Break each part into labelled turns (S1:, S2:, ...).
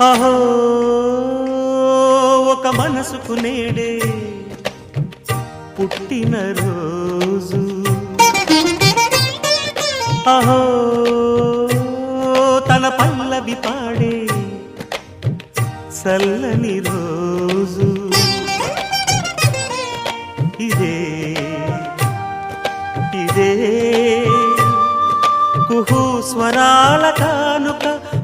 S1: అహో ఒక మనసుకు నేడే పుట్టిన రోజు. అహో తన పల్లవి పాడే చల్లని రోజు. ఇదే ఇదే కుహు స్వరాల కానుక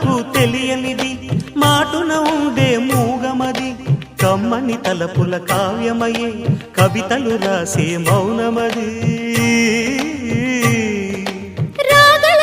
S1: పలుకు తెలియనిది మాటున ఉండే మూగమది. కమ్మని తలపుల కావ్యమయే కవితలు రాసే మౌనమది.
S2: రాగల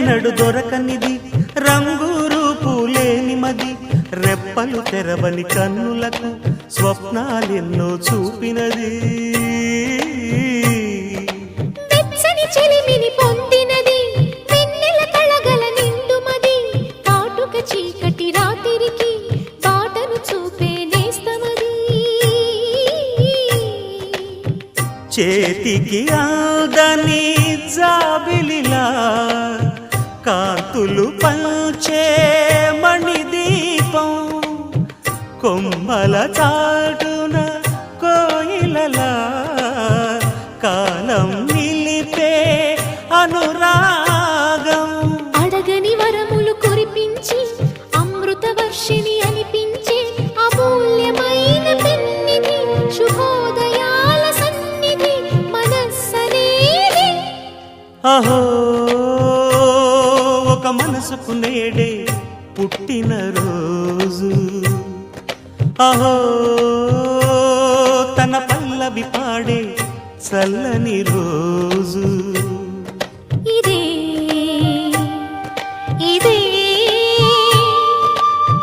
S1: చూపులకెన్నడు దొరకనిది. రంగు రూపు లేని మది. రెప్పలు తెరవని కన్నులకు స్వప్నాలెన్నో చూపినది.
S2: చీకటి రాత్రికి బాటను చూపే నేస్తమది.
S1: చేతికి ఆదని జాబిలిలా కాంతులు పంచే మణిదీపం. కొమ్మల చాటున కోయిలలా కాలం నిలిపే అనురాగం.
S2: అడగని వరములు కురిపించి అమృత వర్షిణి అనిపించే అమూల్యమైన పెన్నిధి శుభోదయాల సన్నిధి మనస్సనేది.
S1: అహో ఒక మనసుకు నేడే పుట్టిన రోజు. అహో తన పల్లవి పాడే చల్లని రోజు.
S2: ఇదే ఇదే.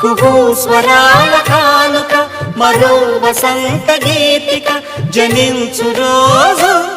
S1: కుహు స్వరాల కానుక మరో వసంత గీతిక జనించు రోజు.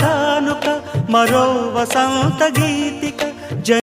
S1: మరో వసంత గీతిక.